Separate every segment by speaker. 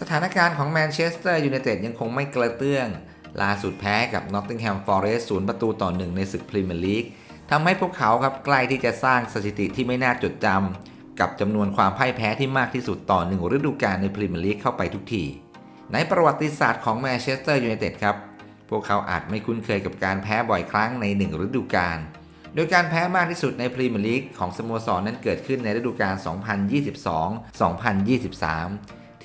Speaker 1: สถานการณ์ของแมนเชสเตอร์ยูไนเต็ดยังคงไม่กระเตื้อง ล่าสุดแพ้กับนอตติงแฮมฟอร์เรสต์ศูนย์ประตูต่อหนึ่งในศึกพรีเมียร์ลีกทำให้พวกเขาครับใกล้ที่จะสร้างสถิติที่ไม่น่าจดจำกับจำนวนความพ่ายแพ้ที่มากที่สุดต่อหนึ่งฤดูกาลในพรีเมียร์ลีกเข้าไปทุกที ในประวัติศาสตร์ของแมนเชสเตอร์ยูไนเต็ดครับ พวกเขาอาจไม่คุ้นเคยกับการแพ้บ่อยครั้งในหนึ่งฤดูกาล โดยการแพ้มากที่สุดในพรีเมียร์ลีกของสโมสรนั้นเกิดขึ้นในฤดูกาล 2022-2023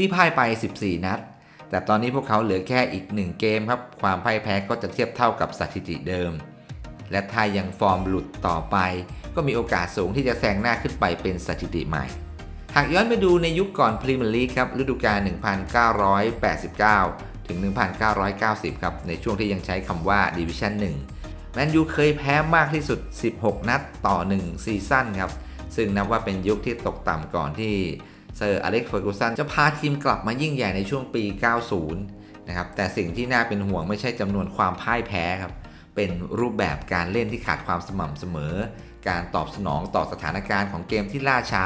Speaker 1: ที่พ่ายไป 14 นัด แต่ตอนนี้พวกเขาเหลือแค่อีก 1 เกมครับ ความพ่ายแพ้ก็จะเทียบเท่ากับสถิติเดิม และถ้ายังฟอร์มหลุดต่อไป ก็มีโอกาสสูงที่จะแซงหน้าขึ้นไปเป็นสถิติใหม่ หากย้อนไปดูในยุคก่อนพรีเมียร์ลีกครับฤดูกาล 1989 ถึง 1990 ครับ ในช่วงที่ยังใช้คำว่าดิวิชั่น 1แมนยูเคยแพ้มากที่สุด 16 นัดต่อ 1 ซีซั่นครับ ซึ่งนับว่าเป็นยุคที่ตกต่ำก่อนที่ เซอร์อเล็กซ์เฟอร์กูสันจะพาทีมกลับมายิ่งใหญ่ในช่วงปี 90 นะครับ แต่สิ่งที่น่าเป็นห่วงไม่ใช่จำนวนความพ่ายแพ้ครับ เป็นรูปแบบการเล่นที่ขาดความสม่ำเสมอ การตอบสนองต่อสถานการณ์ของเกมที่ล่าช้า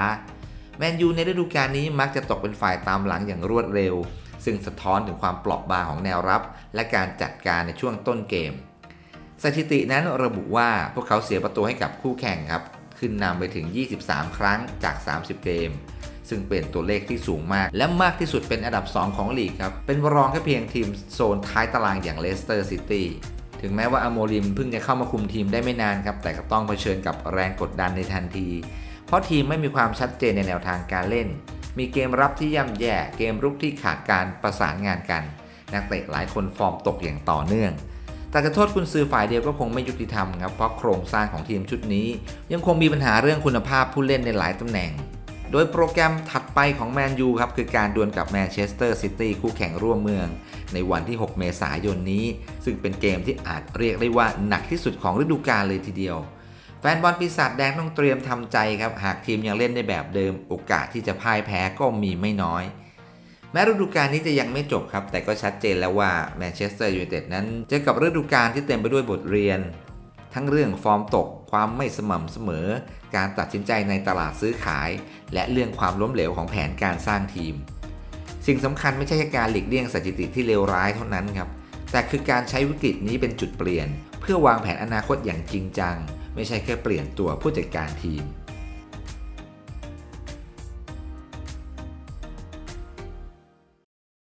Speaker 1: แมนยูในฤดูกาลนี้มักจะตกเป็นฝ่ายตามหลังอย่างรวดเร็ว ซึ่งสะท้อนถึงความเปราะบางของแนวรับ และการจัดการในช่วงต้นเกม สถิตินั้นระบุว่าพวกเขาเสียประตูให้กับคู่แข่งครับ ขึ้นนำไปถึง 23 ครั้งจาก 30 เกม ซึ่งเป็นตัวเลขที่สูงมาก และมากที่สุดเป็นอันดับ 2 ของลีกครับ เป็นรองแค่เพียงทีมโซนท้ายตารางอย่างเลสเตอร์ซิตี้ถึงแม้ว่าอโมริมเพิ่งจะเข้ามาคุมทีมได้ไม่นานครับ แต่ก็ต้องเผชิญกับแรงกดดันในทันที เพราะทีมไม่มีความชัดเจนในแนวทางการเล่น มีเกมรับที่ย่ำแย่ เกมรุกที่ขาดการประสานงานกัน นักเตะหลายคนฟอร์มตกอย่างต่อเนื่อง แต่จะโทษคุณซื้อฝ่ายเดียวก็คงไม่ยุติธรรมครับ เพราะโครงสร้างของทีมชุดนี้ ยังคงมีปัญหาเรื่องคุณภาพผู้เล่นในหลายตำแหน่ง ดยโปรแกรมถัดไปของแมนยูครับ คือการดวลกับแมนเชสเตอร์ซิตี้คู่แข่งร่วมเมือง ในวันที่ 6 เมษายนนี้ ซึ่งเป็นเกมที่อาจเรียกได้ว่าหนักที่สุดของฤดูกาลเลยทีเดียว แฟนบอลปีศาจแดงต้องเตรียมทำใจครับ หากทีมยังเล่นในแบบเดิม โอกาสที่จะพ่ายแพ้ก็มีไม่น้อยแม้ฤดูกาลนี้จะยังไม่จบครับ แต่ก็ชัดเจนแล้วว่าแมนเชสเตอร์ยูไนเต็ดนั้นเจอกับฤดูกาลที่เต็มไปด้วยบทเรียน ทั้งเรื่องฟอร์มตก ความไม่สม่ำเสมอ การตัดสินใจในตลาดซื้อขาย และเรื่องความล้มเหลวของแผนการสร้างทีม สิ่งสำคัญไม่ใช่แค่การหลีกเลี่ยงสถิติที่เลวร้ายเท่านั้นครับ แต่คือการใช้วิกฤตนี้เป็นจุดเปลี่ยน เพื่อวางแผนอนาคตอย่างจริงจัง ไม่ใช่แค่เปลี่ยนตัวผู้จัดการทีม